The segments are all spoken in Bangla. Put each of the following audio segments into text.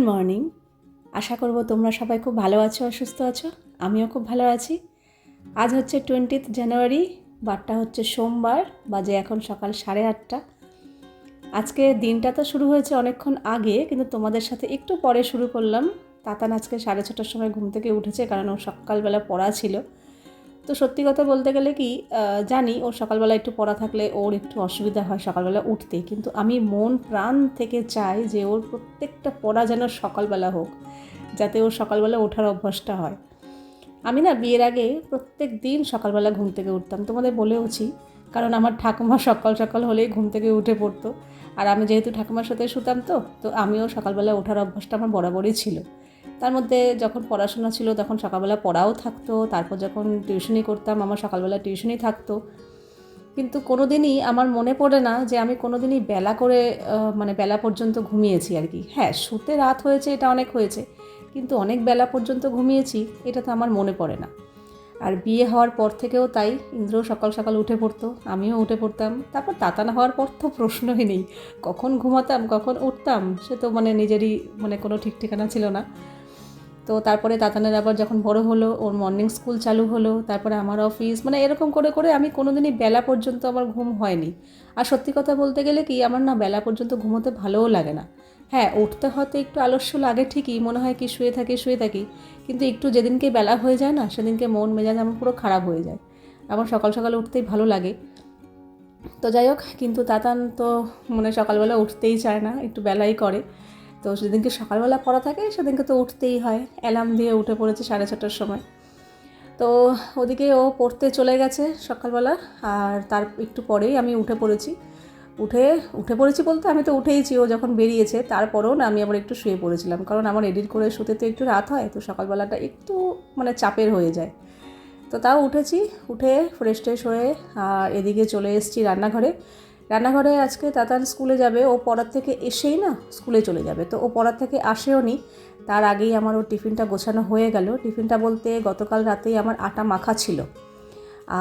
Good morning. আশা করব তোমরা সবাই খুব ভালো আছো আর সুস্থ আছো। আমিও খুব ভালো আছি। আজ হচ্ছে টোয়েন্টিথ জানুয়ারি বারটা হচ্ছে সোমবার, বাজে এখন সকাল সাড়ে আটটা। আজকে দিনটা তো শুরু হয়েছে অনেকক্ষণ আগে, কিন্তু তোমাদের সাথে একটু পরে শুরু করলাম। তাতান আজকে সাড়ে ছটার সময় ঘুম থেকে উঠেছে, কারণ ও সকালবেলা পড়া ছিল। তো সত্যি কথা বলতে গেলে কি জানি ওর সকালবেলা একটু পড়া থাকলে ওর একটু অসুবিধা হয় সকালবেলা উঠতে। কিন্তু আমি মন প্রাণ থেকে চাই যে ওর প্রত্যেকটা পড়া যেন সকালবেলা হোক, যাতে ওর সকালবেলা ওঠার অভ্যাসটা হয়। আমি না বিয়ের আগে প্রত্যেক দিন সকালবেলা ঘুম থেকে উঠতাম। তোমাদের বলেওছি, কারণ আমার ঠাকুমা সকাল সকাল হলেই ঘুম থেকে উঠে পড়তো। আর আমি যেহেতু ঠাকুমার সাথে শুতাম তো তো আমিও সকালবেলা ওঠার অভ্যাসটা আমার বরাবরই ছিল। তার মধ্যে যখন পড়াশোনা ছিল তখন সকালবেলা পড়াও থাকতো, তারপর যখন টিউশনি করতাম আমার সকালবেলা টিউশনি থাকতো। কিন্তু কোনো দিনই আমার মনে পড়ে না যে আমি কোনো দিনই বেলা করে মানে বেলা পর্যন্ত ঘুমিয়েছি আর কি। হ্যাঁ শুতে রাত হয়েছে, এটা অনেক হয়েছে, কিন্তু অনেক বেলা পর্যন্ত ঘুমিয়েছি, এটা তো আমার মনে পড়ে না। আর বিয়ে হওয়ার পর থেকেও তাই, ইন্দ্র সকাল সকাল উঠে পড়তো, আমিও উঠে পড়তাম। তারপর তাতানা হওয়ার পর তো প্রশ্নই নেই, কখন ঘুমাতাম, কখন উঠতাম, সে তো মানে নিজেরই মানে কোনো ঠিক ঠিকানা ছিল না। তো তারপরে তাতানের আবার যখন বড় হলো, ওর মর্নিং স্কুল চালু হলো, তারপরে আমার অফিস মানে এরকম করে করে আমি কোনোদিনই বেলা পর্যন্ত আমার ঘুম হয়নি। আর সত্যি কথা বলতে গেলে কি, আমার না বেলা পর্যন্ত ঘুমোতে ভালোও লাগে না। হ্যাঁ উঠতে হয়তো একটু আলস্য লাগে ঠিকই, মনে হয় কি শুয়ে থাকি শুয়ে থাকি, কিন্তু একটু যেদিনকে বেলা হয়ে যায় না, সেদিনকে মন, মেজাজ আমার পুরো খারাপ হয়ে যায়। আমার সকাল সকাল উঠতেই ভালো লাগে। তো যাই হোক, কিন্তু তাতান তো মানে সকালবেলা উঠতেই চায় না, একটু বেলাই করে। তো সেদিনকে সকালবেলা পড়া থাকে, সেদিনকে তো উঠতেই হয়। অ্যালার্ম দিয়ে উঠে পড়েছে সাড়ে ছটার সময়। তো ওদিকে ও পড়তে চলে গেছে সকালবেলা, আর তার একটু পরেই আমি উঠে পড়েছি। উঠে উঠে পড়েছি বলতে আমি তো উঠেইছি, ও যখন বেরিয়েছে তারপরেও না আমি আবার একটু শুয়ে পড়েছিলাম। কারণ আমার এডিট করে শুতে তো একটু রাত হয়, তো সকালবেলাটা একটু মানে চাপের হয়ে যায়। তো তাও উঠেছি, উঠে ফ্রেশ ট্রেশ হয়ে, আর এদিকে চলে এসেছি রান্নাঘরে। রান্নাঘরে আজকে তাতান স্কুলে যাবে। ও পড়ার থেকে এসেই না স্কুলে চলে যাবে। তো ও পড়ার থেকে আসেও নি। তার আগেই আমার ওর টিফিনটা গোছানো হয়ে গেল। টিফিনটা বলতে গতকাল রাতেই আমার আটা মাখা ছিল।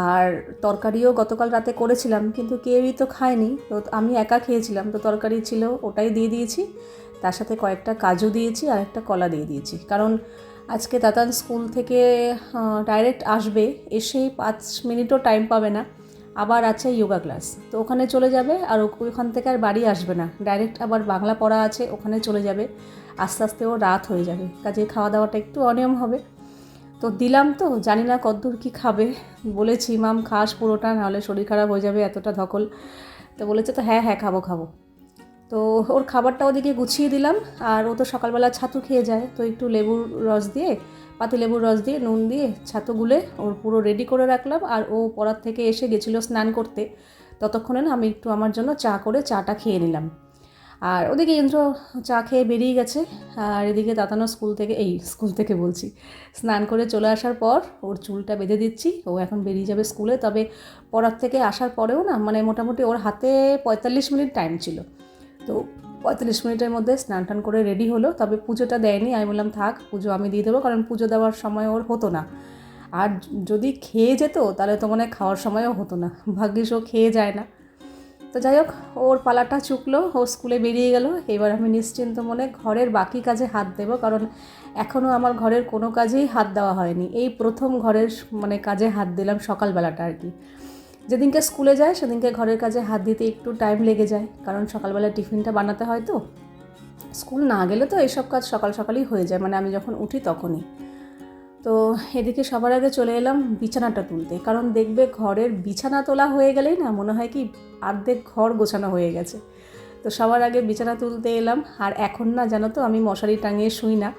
আর তরকারিও গতকাল রাতে করেছিলাম, কিন্তু কেউই তো খায়নি। তো আমি একা খেয়েছিলাম। তো তরকারি ছিল, ওটাই দিয়ে দিয়েছি। তার সাথে কয়েকটা কাজু দিয়েছি আর একটা কলা দিয়ে দিয়েছি। কারণ আজকে তাতান স্কুল থেকে ডাইরেক্ট আসবে। এসেই পাঁচ মিনিটও টাইম পাবে না। আবার আছে যোগা ক্লাস তো ওখানে চলে যাবে আর ওখান থেকে আর বাড়ি আসবে না। ডাইরেক্ট আবার বাংলা পড়া আছে, ওখানে চলে যাবে। আস্তে আস্তে ও রাত হয়ে যাবে। কাজে খাওয়া দাওয়াটা একটু অনিয়ম হবে। তো দিলাম তো, জানি না কতদূর কী খাবে। বলেছি, মাম, খাস পুরোটা, নাহলে শরীর খারাপ হয়ে যাবে, এতটা ধকল। তো বলেছে তো হ্যাঁ হ্যাঁ খাব খাব। তো ওর খাবারটা ওদিকে গুছিয়ে দিলাম। আর ও তো সকালবেলা ছাতু খেয়ে যায়। তো একটু লেবুর রস দিয়ে পাতি লেবুর রস দিয়ে, নুন দিয়ে ছাতু গুলে ওর পুরো রেডি করে রাখলাম আর ও পড়ার থেকে এসে গেছিল স্নান করতে। ততক্ষণে না আমি একটু আমার জন্য চা করে চাটা খেয়ে নিলাম। আর ওদিকে ইন্দ্র চা খেয়ে বেরিয়ে গেছে আর এদিকে তাতানো স্কুল থেকে, এই স্কুল থেকে বলছি, স্নান করে চলে আসার পর ওর চুলটা বেঁধে দিচ্ছি। ও এখন বেরিয়ে যাবে স্কুলে, তবে পড়ার থেকে আসার পরেও না মানে মোটামুটি ওর হাতে পঁয়তাল্লিশ মিনিট টাইম ছিল। তো পঁয়তাল্লিশ মিনিটের মধ্যে স্নান টান করে রেডি হলো, তবে পুজোটা দেয়নি। আমি বললাম, থাক, পুজো আমি দিয়ে দেবো, কারণ পুজো দেওয়ার সময় ওর হতো না। আর যদি খেয়ে যেত, তাহলে তো মনে হয় খাওয়ার সময়ও হতো না। ভাগ্যিস ও খেয়ে যায় না। তো যাই হোক, ওর পালাটা চুকলো, ও স্কুলে বেরিয়ে গেল। এবার আমি নিশ্চিন্ত মনে ঘরের বাকি কাজে হাত দেবো, কারণ এখনও আমার ঘরের কোনো কাজেই হাত দেওয়া হয়নি। এই প্রথম ঘরের মানে কাজে হাত দিলাম সকালবেলাটা আর কি। যেদিনকে স্কুলে যায়, সেদিনকে ঘরের কাজে হাত দিতে একটু টাইম লেগে যায়, কারণ সকালবেলা টিফিনটা বানাতে হয় তো। স্কুল না গেলে তো এইসব কাজ সকাল সকালই হয়ে যায় মানে আমি যখন উঠি তখনই। তো এদিকে সবার আগে চলে এলাম বিছানাটা তুলতে, কারণ দেখবে ঘরের বিছানা তোলা হয়ে গেলেই না মনে হয় কি অর্ধেক ঘর গোছানো হয়ে গেছে। তো সবার আগে বিছানা তুলতে এলাম, আর এখন না জানো তো আমি মশারি টাঙিয়ে শুই না।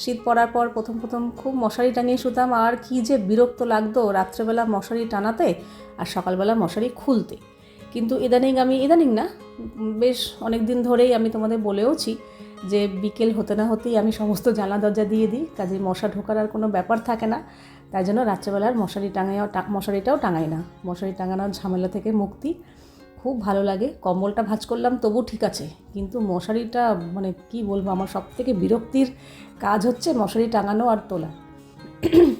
শীত পড়ার পর প্রথম প্রথম খুব মশারি টাঙিয়ে শুতাম, আর কি যে বিরক্ত লাগতো রাত্রেবেলা মশারি টানাতে আর সকালবেলা মশারি খুলতে। কিন্তু ইদানিং আমি, ইদানিং না, বেশ অনেক দিন ধরেই আমি তোমাদের বলেওছি যে বিকেল হতে না হতেই আমি সমস্ত জানলা দরজা দিয়ে দিই, কাজে মশা ঢোকার আর কোনো ব্যাপার থাকে না। তাই জন্য রাত্রেবেলার মশারি টাঙাইও মশারিটাও টাঙাই না। মশারি টাঙানোর ঝামেলা থেকে মুক্তি। খুব ভালো লাগে, কম্বলটা ভাঁজ করলাম তবু ঠিক আছে, কিন্তু মশারিটা মানে কি বলব, আমার সব থেকে বিরক্তির কাজ হচ্ছে মশারি টাঙানো আর তোলা।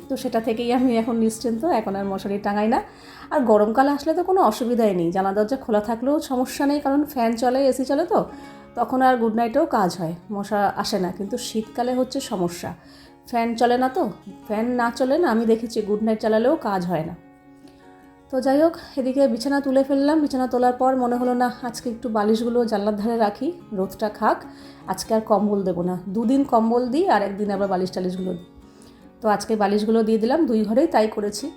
তো সেটা থেকেই আমি এখন নিশ্চিন্ত, এখন আর মশারি টাঙাই না। আর গরমকালে আসলে তো কোনো অসুবিধাই নেই, জানা দরজা খোলা থাকলেও সমস্যা নেই, কারণ ফ্যান চলে, এসি চলে তো, তখন আর গুড নাইটেও কাজ হয়, মশা আসে না। কিন্তু শীতকালে হচ্ছে সমস্যা, ফ্যান চলে না তো, ফ্যান না চলে না, আমি দেখেছি গুড নাইট চালালেও কাজ হয় না। তো যাই হোক, এদিকে বিছানা তুলে ফেললাম, বিছানা তোলার পর মনে হলো না, আজকে একটু বালিশগুলো জানলার ধারে রাখি, রোদটা খাক আজকে আর কম্বল দেবো না। দুদিন কম্বল দিই আর একদিন আবার বালিশ টালিশগুলো দিই। তো আজকে বালিশগুলো দিয়ে দিলাম, দুই ঘরেই তাই করেছি।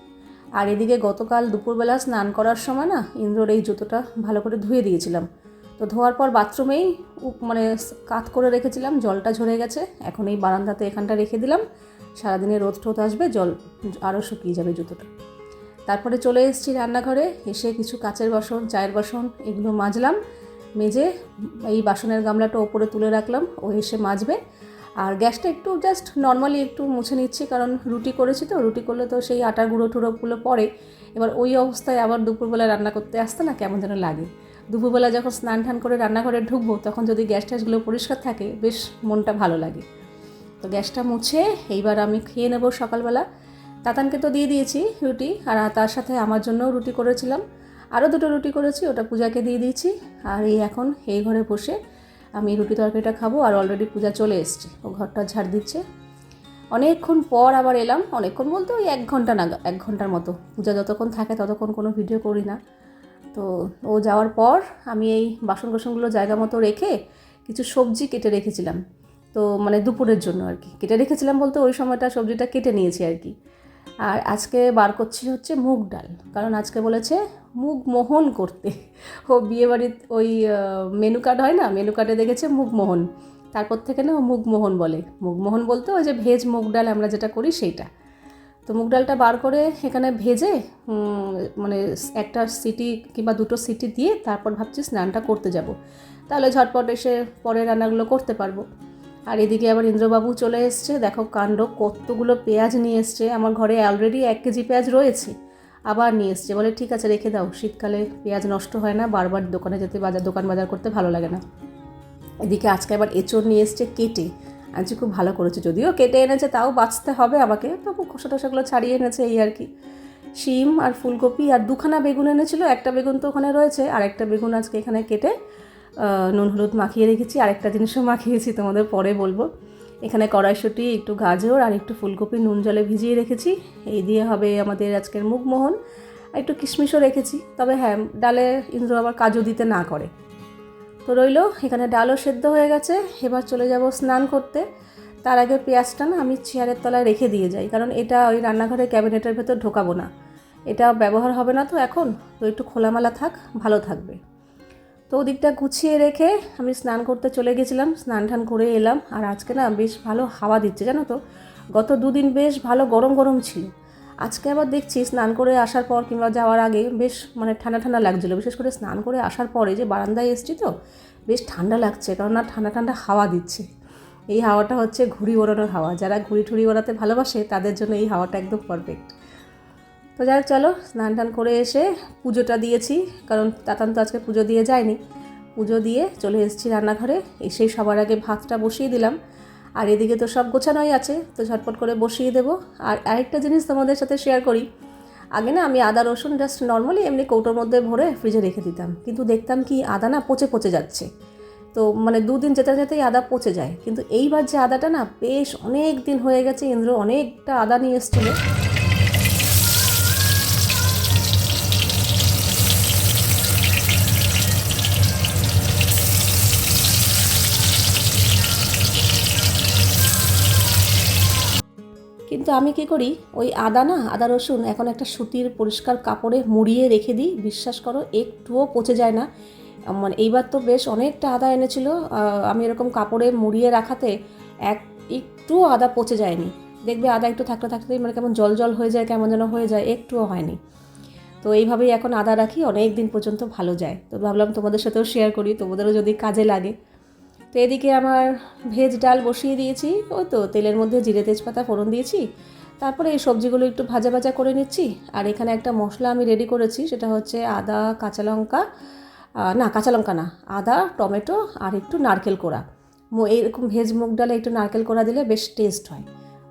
আর এদিকে গতকাল দুপুরবেলা স্নান করার সময় না ইন্দ্রর এই জুতোটা ভালো করে ধুয়ে দিয়েছিলাম। তো ধোয়ার পর বাথরুমেই মানে কাত করে রেখেছিলাম, জলটা ঝরে গেছে। এখন এই বারান্দাতে এখানটা রেখে দিলাম। সারাদিনে রোদ টোদ আসবে, জল আরও শুকিয়ে যাবে জুতোটা। তারপরে চলে এসেছি রান্নাঘরে, এসে কিছু কাচের বাসন, চায়ের বাসন এগুলো মাজলাম। মেজে এই বাসনের গামলাটা ওপরে তুলে রাখলাম, ও এসে মাজবে। আর গ্যাসটা একটু জাস্ট নর্মালি একটু মুছে নিচ্ছি, কারণ রুটি করেছি তো, রুটি করলে তো সেই আটার গুঁড়ো টুড়োগুলো পড়ে। এবার ওই অবস্থায় আবার দুপুরবেলা রান্না করতে আসতে না কেমন যেন লাগে। দুপুরবেলা যখন স্নান টান করে রান্নাঘরে ঢুকবো, তখন যদি গ্যাস ট্যাসগুলো পরিষ্কার থাকে, বেশ মনটা ভালো লাগে। তো গ্যাসটা মুছে, এইবার আমি খেয়ে নেব সকালবেলা। তাতানকে তো দিয়ে দিয়েছি রুটি, আর তার সাথে আমার জন্যও রুটি করেছিলাম। আরও দুটো রুটি করেছি, ওটা পূজাকে দিয়ে দিয়েছি। আর এই এখন এই ঘরে বসে আমি রুটি তরকারিটা খাব আর অলরেডি পূজা চলে এসছে, ও ঘরটা ঝাড় দিচ্ছে। অনেকক্ষণ পর আবার এলাম, অনেকক্ষণ বলতে ওই এক ঘণ্টা নাগা এক ঘণ্টার মতো। পূজা যতক্ষণ থাকে ততক্ষণ কোনো ভিডিও করি না। তো ও যাওয়ার পর আমি এই বাসন কোসনগুলো জায়গা মতো রেখে কিছু সবজি কেটে রেখেছিলাম। তো মানে দুপুরের জন্য আর কি। কেটে রেখেছিলাম বলতে ওই সময়টা সবজিটা কেটে নিয়েছি আর কি। আর আজকে বার করছি হচ্ছে মুগ ডাল। কারণ আজকে বলেছে মুগ মোহন করতে। ও বিয়েবাড়ির ওই মেনু কার্ড হয় না? মেনু কার্ডে দেখেছে মুগ মোহন। তারপর থেকে না ও মুগ মোহন বলে। মুগ মোহন বলতে ওই যে ভেজ মুগ ডাল আমরা যেটা করি সেইটা। তো মুগ ডালটা বার করে এখানে ভেজে মানে একটা সিটি কিংবা দুটো সিটি দিয়ে তারপর ভাবছি স্নানটা করতে যাব। তাহলে ঝটপট এসে পরে রান্নাগুলো করতে পারব। আর এদিকে আবার ইন্দ্রবাবু চলে এসছে। দেখো কাণ্ড, কতগুলো পেঁয়াজ নিয়ে এসছে। আমার ঘরে অলরেডি এক কেজি পেঁয়াজ রয়েছে। আবার নিয়ে এসছে। বলে, ঠিক আছে, রেখে দাও। শীতকালে পেঁয়াজ নষ্ট হয় না। বারবার দোকানে যেতে, বাজার, দোকান বাজার করতে ভালো লাগে না। এদিকে আজকে আবার এঁচড় নিয়ে এসছে কেটে। আজকে খুব ভালো করেছে। যদিও কেটে এনেছে, তাও বাঁচতে হবে আমাকে। তবু খোসা টোসাগুলো ছাড়িয়ে এনেছে, এই আর কি। শিম আর ফুলকপি আর দুখানা বেগুন এনেছিল। একটা বেগুন তো ওখানে রয়েছে। আর একটা বেগুন আজকে এখানে কেটে নুন হলুদ মাখিয়ে রেখেছি, আরেকটা জিনিসও মাখিয়েছি, তোমাদের পরে বলব। এখানে কড়াইশুঁটি, একটু গাজর আর একটু ফুলকপি নুন জলে ভিজিয়ে রেখেছি। এই দিয়ে হবে আমাদের আজকের মুখমোহন। আর একটু কিশমিশও রেখেছি, তবে হ্যাঁ ডালে ইন্দ্র আবার কাজু দিতে না করে। তো রইল, এখানে ডালও সেদ্ধ হয়ে গেছে, এবার চলে যাব স্নান করতে। তার আগে পেঁয়াজটা না আমি চেয়ারের তলায় রেখে দিয়ে যাই, কারণ এটা ওই রান্নাঘরের ক্যাবিনেটের ভেতর ঢোকাবো না। এটা ব্যবহার হবে না তো এখন, তো একটু খোলামেলা থাক, ভালো থাকবে। তো ওদিকটা গুছিয়ে রেখে আমি স্নান করতে চলে গেছিলাম, স্নান টান করে এলাম। আর আজকে না বেশ ভালো হাওয়া দিচ্ছে, জানো তো? গত দুদিন বেশ ভালো গরম গরম ছিল। আজকে আবার দেখছি স্নান করে আসার পর কিংবা যাওয়ার আগে বেশ মানে ঠান্ডা ঠান্ডা লাগছিল। বিশেষ করে স্নান করে আসার পরে যে বারান্দায় এসছি তো, বেশ ঠান্ডা লাগছে, কারণ না ঠান্ডা ঠান্ডা হাওয়া দিচ্ছে। এই হাওয়াটা হচ্ছে ঘুড়ি ওড়ানোর হাওয়া। যারা ঘুড়ি ঠুড়ি ওড়াতে ভালোবাসে, তাদের জন্য এই হাওয়াটা একদম পারফেক্ট তো যাই চলো, স্নান টান করে এসে পুজোটা দিয়েছি, কারণ তাতান তো আজকে পুজো দিয়ে যায়নি। পুজো দিয়ে চলে এসেছি রান্নাঘরে, এসেই সবার আগে ভাতটা বসিয়ে দিলাম। আর এদিকে তো সব গোছানোই আছে, তো ঝটপট করে বসিয়ে দেবো। আর আরেকটা জিনিস তোমাদের সাথে শেয়ার করি। আগে না আমি আদা, রসুন জাস্ট নর্মালি এমনি কৌটোর মধ্যে ভরে ফ্রিজে রেখে দিতাম। কিন্তু দেখতাম কি আদা না পচে পচে যাচ্ছে। তো মানে দুদিন যেতে যেতেই আদা পচে যায়। কিন্তু এইবার যে আদাটা না বেশ অনেক দিন হয়ে গেছে, ইন্দ্র অনেকটা আদা নিয়ে এসেছিল। আমি কি করি? ওই আদা না, আদা রসুন এখন একটা সুতির পরিষ্কার কাপড়ে মুড়িয়ে রেখে দিই। বিশ্বাস করো, একটুও পচে যায় না। মানে এইবার তো বেশ অনেকটা আদা এনেছিল। আমি এরকম কাপড়ে মুড়িয়ে রাখাতে এক, একটুও আদা পচে যায়নি। দেখবে আদা একটু থাকতে থাকতেই মানে কেমন জল জল হয়ে যায়, কেমন যেন হয়ে যায়, একটুও হয়নি। তো এইভাবেই এখন আদা রাখি অনেক দিন পর্যন্ত ভালো যায়। তো ভাবলাম তোমাদের সাথেও শেয়ার করি, তোমাদেরও যদি কাজে লাগে। তো এদিকে আমার ভেজ ডাল বসিয়ে দিয়েছি। ওই তো তেলের মধ্যে জিরে তেজপাতা ফোড়ন দিয়েছি। তারপরে এই সবজিগুলো একটু ভাজা ভাজা করে নিচ্ছি। আর এখানে একটা মশলা আমি রেডি করেছি, সেটা হচ্ছে আদা, কাঁচা লঙ্কা না, কাঁচা লঙ্কা না, আদা, টমেটো আর একটু নারকেল কোড়া। মো- এইরকম ভেজ মুগ ডালে একটু নারকেল কোড়া দিলে বেশ টেস্ট হয়।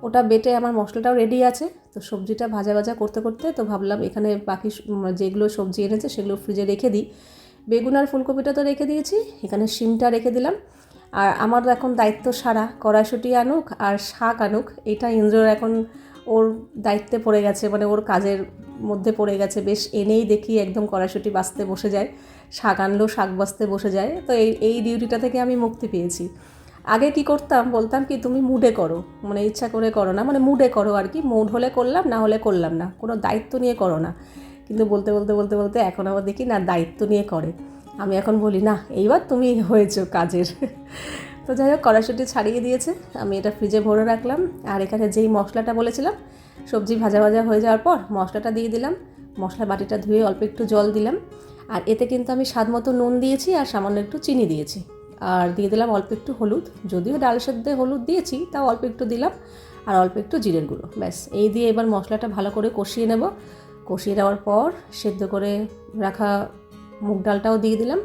ওটা বেটে আমার মশলাটাও রেডি আছে। তো সবজিটা ভাজা ভাজা করতে করতে তো ভাবলাম এখানে বাকি যেগুলো সবজি এনেছে সেগুলো ফ্রিজে রেখে দিই। বেগুন আর ফুলকপিটা তো রেখে দিয়েছি। এখানে শিমটা রেখে দিলাম। আর আমার এখন দায়িত্ব সারা, কড়াইশুটি আনুক আর শাক আনুক, এটা ইন্দ্রর এখন ওর দায়িত্বে পড়ে গেছে মানে ওর কাজের মধ্যে পড়ে গেছে। বেশ এনেই দেখি একদম কড়াইশুটি বাঁচতে বসে যায়, শাক আনলেও শাক বাঁচতে বসে যায়। তো এই এই ডিউটিটা থেকে আমি মুক্তি পেয়েছি। আগে কি করতাম, বলতাম কি, তুমি মুডে করো মানে ইচ্ছা করে করো না মানে মুডে করো আর কি, মুড হলে করলাম, না হলে করলাম না, কোনো দায়িত্ব নিয়ে করো না। কিন্তু বলতে বলতে বলতে বলতে এখন আবার দেখি না, দায়িত্ব নিয়ে করে। আমি এখন বলি, না, এইবার তুমি হয়েছো কাজের। তো যাই হোক, কড়াইশুটি ছাড়িয়ে দিয়েছে। আমি এটা ফ্রিজে ভরে রাখলাম। আর এখানে যেই মশলাটা বলেছিলাম, সবজি ভাজা ভাজা হয়ে যাওয়ার পর মশলাটা দিয়ে দিলাম। মশলা বাটিটা ধুয়ে অল্প একটু জল দিলাম। আর এতে কিন্তু আমি স্বাদ মতো নুন দিয়েছি আর সামান্য একটু চিনি দিয়েছি। আর দিয়ে দিলাম অল্প একটু হলুদ। যদিও ডাল সেদ্ধে হলুদ দিয়েছি, তাও অল্প একটু দিলাম। আর অল্প একটু জিরের গুঁড়ো, ব্যাস। এই দিয়ে এবার মশলাটা ভালো করে কষিয়ে নেব। কষিয়ে দেওয়ার পর সেদ্ধ করে রাখা মুগ ডালটাও দিয়ে দিলাম।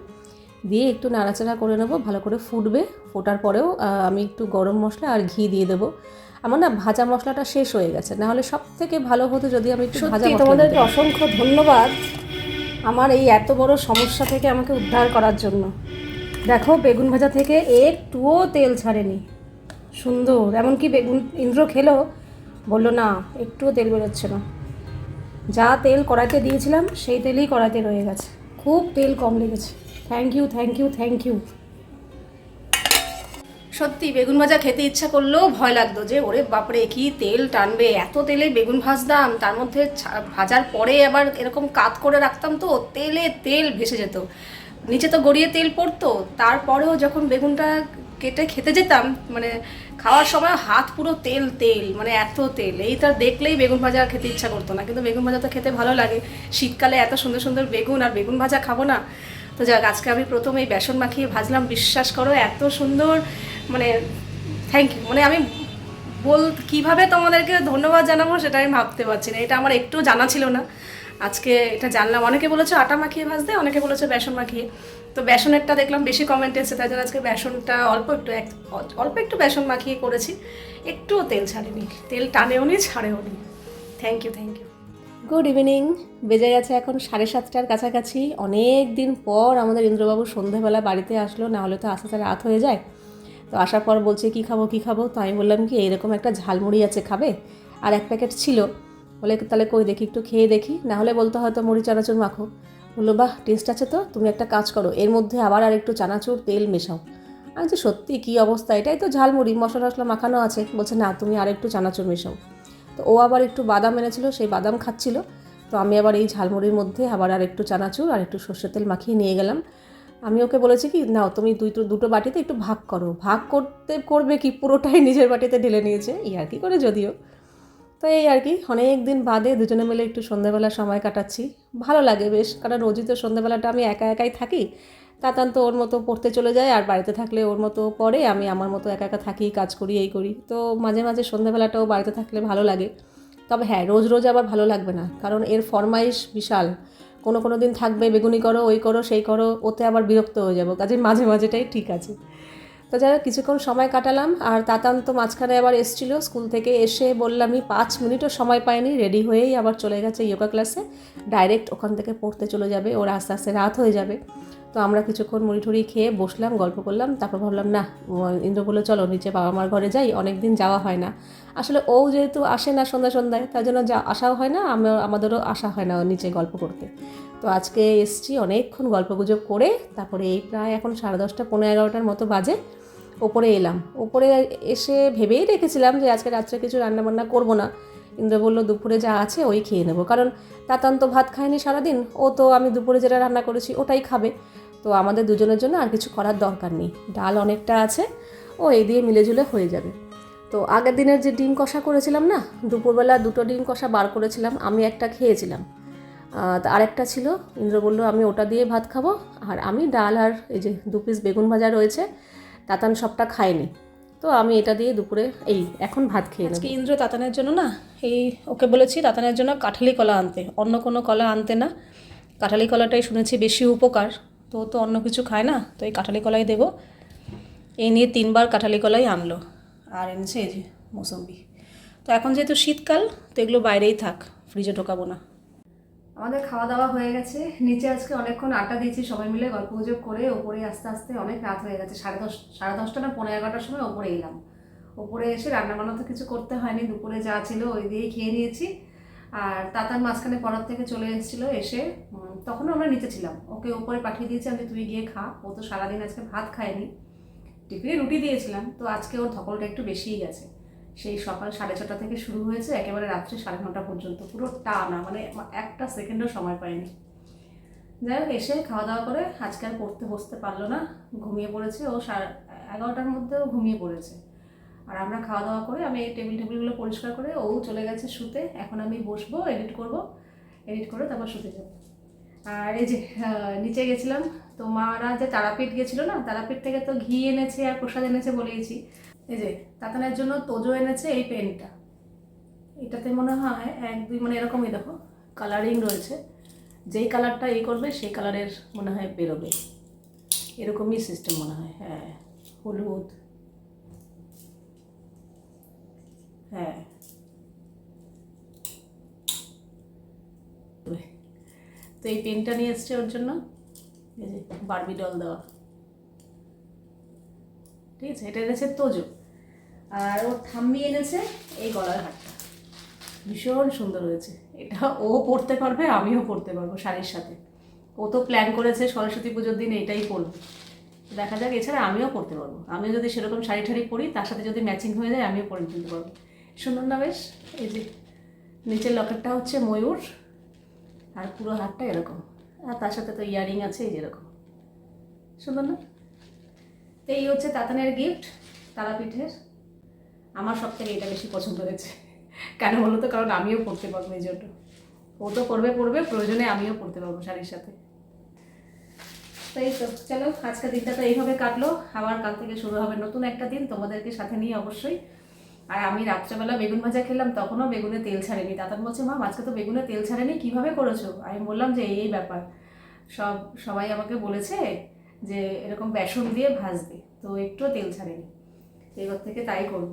দিয়ে একটু নাড়াচাড়া করে নেব ভালো করে ফুটবে। ফোটার পরেও আমি একটু গরম মশলা আর ঘি দিয়ে দেবো। আমার না ভাজা মশলাটা শেষ হয়ে গেছে। না হলে সব থেকে ভালো হতো যদি আমি একটু ভাজা তোমাদেরকে অসংখ্য ধন্যবাদ আমার এই এত বড় সমস্যা থেকে আমাকে উদ্ধার করার জন্য। দেখো বেগুন ভাজা থেকে একটুও তেল ছাড়েনি। সুন্দর। এমনকি বেগুন ইন্দ্র খেলো বলল না একটুও তেল বেরোচ্ছে না। যা তেল কড়াইতে দিয়েছিলাম সেই তেলই কড়াইতে রয়ে গেছে। খুব তেল কম লেগেছে। Thank you thank you thank you সত্যি, বেগুন ভাজা খেতে ইচ্ছা করলেও ভয় লাগতো যে, ওরে বাপরে, কি তেল টানবে? এত তেলে বেগুন ভাজতাম, তার মধ্যে ভাজার পরে আবার এরকম কাত করে রাখতাম তো, তেলে তেল ভেসে যেত। নিচে তো গড়িয়ে তেল পড়তো, তারপরেও যখন বেগুনটা কেটে খেতে যেতাম মানে খাওয়ার সময় হাত পুরো তেল তেল মানে এত তেল। এইটা দেখলেই বেগুন ভাজা খেতে ইচ্ছা করতো না, কিন্তু বেগুন ভাজা তো খেতে ভালো লাগে। শীতকালে এত সুন্দর সুন্দর বেগুন আর বেগুন ভাজা খাব না। তো যাক, আজকে আমি প্রথম এই বেসন মাখিয়ে ভাজলাম। বিশ্বাস করো, এত সুন্দর মানে থ্যাংক ইউ মানে আমি বল, কীভাবে তোমাদেরকে ধন্যবাদ জানাব সেটা আমি ভাবতে পারছি না। এটা আমার একটু জানা ছিল না। আজকে এটা জানলাম। অনেকে বলেছে আটা মাখিয়ে ভাজতে, অনেকে বলেছে বেসন মাখিয়ে। তো বেসনেরটা দেখলাম বেশি কমেন্ট এসেছে, তাই জন্য আজকে বেসনটা অল্প একটু এক অল্প একটু বেসন মাখিয়ে করেছি। একটুও তেল ছাড়েনি। তেল টানেও নি, ছাড়েও নি। Thank you thank you good evening বেজে গেছে এখন সাড়ে সাতটার কাছাকাছি। অনেক দিন পর আমাদের ইন্দ্রবাবু সন্ধেবেলা বাড়িতে আসলো, না হলে তো আস্তে আস্তে রাত হয়ে যায়। তো আসার পর বলছে, কি খাব কি খাব? তো আমি বললাম কি, এইরকম একটা ঝালমুড়ি আছে, খাবে? আর এক প্যাকেট ছিল। বলে, তাহলে কই দেখি, একটু খেয়ে দেখি। না হলে বলতে হয়তো মুড়ি, চানাচুর মাখো। বলল, বাহ টেস্ট আছে তো, তুমি একটা কাজ করো, এর মধ্যে আবার আর একটু চানাচুর তেল মেশাও। আমি যে সত্যি, কী অবস্থা? এটাই তো ঝালমুড়ি, মশলা টশলা মাখানো আছে। বলছে, না, তুমি আর একটু চানাচুর মেশাও। তো ও আবার একটু বাদাম এনেছিল, সেই বাদাম খাচ্ছিল। তো আমি আবার এই ঝালমুড়ির মধ্যে আবার আর একটু চানাচুর আর একটু সর্ষের তেল মাখিয়ে নিয়ে গেলাম। আমি ওকে বলেছি কি, নাও, তুমি দুটো দুটো বাটিতে একটু ভাগ করো। ভাগ করতে, করবে কি, পুরোটাই নিজের বাটিতে ঢেলে নিয়েছে, এই আর কি করে যদিও। তো এই আর কি অনেক দিন বাদে দুজনে মিলে একটু সন্ধ্যাবেলা সময় কাটাচ্ছি। ভালো লাগে বেশ, কারণ রোজই তো সন্ধ্যাবেলাটা আমি একা একাই থাকি। তাতান তো ওর মতো পড়তে চলে যায়, আর বাড়িতে থাকলে ওর মতো পড়ে, আমি আমার মতো একা একা থাকি, কাজ করি, এই করি। তো মাঝে মাঝে সন্ধ্যাবেলাটাও বাড়িতে থাকলে ভালো লাগে। তবে হ্যাঁ রোজ রোজ আবার ভালো লাগবে না, কারণ এর ফরমাইশ বিশাল। কোনো কোনো দিন থাকবে, বেগুনি করো, ওই করো, সেই করো, ওতে আবার বিরক্ত হয়ে যাব। কাজে মাঝে মাঝেটাই ঠিক আছে। তো যাই হোক, কিছুক্ষণ সময় কাটালাম আর তাতান তো মাঝখানে আবার এসেছিল স্কুল থেকে এসে বললামই পাঁচ মিনিটও সময় পায়নি রেডি হয়েই আবার চলে গেছে যোগা ক্লাসে। ডাইরেক্ট ওখান থেকে পড়তে চলে যাবে, ওর আস্তে আস্তে রাত হয়ে যাবে। তো আমরা কিছুক্ষণ মুড়ি ঠুড়ি খেয়ে বসলাম, গল্প করলাম, তারপর ভাবলাম না ইন্দ্র বলল, চলো, নিচে বাবা মার ঘরে যাই অনেক দিন যাওয়া হয় না। আসলে ও যেহেতু আসে না সন্ধ্যা সন্ধ্যায়, তার জন্য যা আসাও হয় না আমরা আমাদেরও আসা হয় না নিচে গল্প করতে। তো আজকে এসছি অনেকক্ষণ গল্প গুজব করে, তারপরে এই প্রায় এখন সাড়ে দশটা, পনেরো, এগারোটার মতো বাজে। ওপরে এলাম। ওপরে এসে ভেবেই রেখেছিলাম যে আজকে রাত্রে কিছু রান্নাবান্না করব না। ইন্দ্র বলল, দুপুরে যা আছে ওই খেয়ে নেব। কারণ তাতান তো ভাত খায়নি সারাদিন। ও তো আমি দুপুরে যেটা রান্না করেছি ওটাই খাবে। তো আমাদের দুজনের জন্য আর কিছু করার দরকার নেই। ডাল অনেকটা আছে, ও এই দিয়ে মিলেঝুলে হয়ে যাবে। তো আগের দিনের যে ডিম কষা করেছিলাম না, দুপুরবেলা দুটো ডিম কষা বার করেছিলাম, আমি একটা খেয়েছিলাম। আরেকটা ছিল, ইন্দ্র বলল, আমি ওটা দিয়ে ভাত খাব, আর আমি ডাল আর এই যে দু পিস বেগুন ভাজা রয়েছে তাতান সবটা খায়নি। তো আমি এটা দিয়ে দুপুরে এই এখন ভাত খেয়ে আজকে ইন্দ্র তাতানের জন্য না এই ওকে বলেছি তাতানের জন্য কাঁঠালি কলা আনতে। অন্য কোনো কলা আনতে না। কাঁঠালি কলাটাই শুনেছি বেশি উপকার। তো তো অন্য কিছু খায় না তো এই কাঁঠালি কলাই দেবো। এই নিয়ে তিনবার কাঁঠালি কলাই আনলো। আর এনেছে এই যে মৌসম্বি। তো এখন যেহেতু শীতকাল তো এগুলো বাইরেই থাক ফ্রিজে ঢোকাবো না। আমাদের খাওয়া দাওয়া হয়ে গেছে। নিচে আজকে অনেকক্ষণ আটা দিয়েছি, সবাই মিলে গল্প গুজব করে ওপরে আস্তে আস্তে অনেক রাত হয়ে গেছে, সাড়ে দশ, সাড়ে দশটা না পনেরো এগারোটার সময় ওপরে এলাম। ওপরে এসে রান্না বান্না তো কিছু করতে হয়নি, দুপুরে যা ছিল ওই দিয়েই খেয়ে নিয়েছি। আর তাতার মাঝখানে পড়ার থেকে চলে এসেছিল এসে তখনও আমরা নিচে ছিলাম। ওকে ওপরে পাঠিয়ে দিয়েছি, আমি তুই গিয়ে খা। ও তো সারাদিন আজকে ভাত খায়নি। টিফিনে রুটি দিয়েছিলাম, তো আজকে ওর ধকলটা একটু বেশিই গেছে। সেই সকাল সাড়ে ছটা থেকে শুরু হয়েছে, একেবারে রাত্রে সাড়ে নটা পর্যন্ত। পুরো টানা মানে একটা সেকেন্ডও সময় পাইনি। যাই হোক, এসে খাওয়া দাওয়া করে আজকে আর পড়তে বসতে পারল না। ঘুমিয়ে পড়েছে ও সাড়ে এগারোটার মধ্যেও ঘুমিয়ে পড়েছে। আর আমরা খাওয়া দাওয়া করে আমি এই টেবিল টেবিলগুলো পরিষ্কার করে ও চলে গেছে শুতে। এখন আমি বসবো, এডিট করব, এডিট করে তারপর শুতে যাব। আর এই যে নিচে গেছিলাম, তো মারা যে তারাপীঠ গেছিল না, তারাপীঠ থেকে তো ঘি এনেছে আর প্রসাদ এনেছে বলেইছি। এই যে তাতানের জন্য তোজো এনেছে এই পেনটা। এটাতে মনে হয় এক দুই মানে এরকমই দেখো কালারিং রয়েছে। যেই কালারটা এই করবে, সেই কালারের মনে হয় বেরোবে। এরকমই সিস্টেম মনে হয় হ্যাঁ হলুদ। হ্যাঁ। তো এই পেনটা নিয়ে এসছে ওর জন্য। এই যে বারবি ডল দেওয়া। ঠিক আছে, এটা এনেছে তোজো। আর ওর ঠাম্মি এনেছে এই গলার হারটা। ভীষণ সুন্দর হয়েছে। এটা ও পরতে পারবে, আমিও পরতে পারব শাড়ির সাথে। ও তো প্ল্যান করেছে সরস্বতী পুজোর দিন এটাই পরবে। দেখা যাক, এছাড়া আমিও পড়তে পারব। আমিও যদি সেরকম শাড়ি ঠাড়ি পরি, তার সাথে যদি ম্যাচিং হয়ে যায়, আমিও পরে তুলতে পারব। সুন্দর না বেশ? এই যে নিচের লকেটটা হচ্ছে ময়ূর, আর পুরো হাতটা এরকম। আর তার সাথে তো ইয়ারিং আছে, এই যেরকম সুন্দর না? তো এই হচ্ছে তাতানের গিফট তারাপীঠের। আমার সব থেকে এটা বেশি পছন্দ হয়েছে। কেন বলো তো? কারণ আমিও পড়তে পারব এই জন্য। ও তো পড়বে পড়বে, প্রয়োজনে আমিও পড়তে পারব শাড়ির সাথে। তাই তো, চলো আজকের দিনটা তো এইভাবে কাটলো। আবার কাল থেকে শুরু হবে নতুন একটা দিন, তোমাদেরকে সাথে নিয়ে অবশ্যই। আর আমি রাত্রেবেলা বেগুন ভাজা খেলাম, তখনও বেগুনে তেল ছাড়েনি। দাদান বলছে, মা, আজকে তো বেগুনে তেল ছাড়েনি, কীভাবে করেছ? আমি বললাম যে এই ব্যাপার। সব, সবাই আমাকে বলেছে যে, এরকম বেসন দিয়ে ভাজবে। তো একটুও তেল ছাড়েনি। এবার থেকে তাই করব।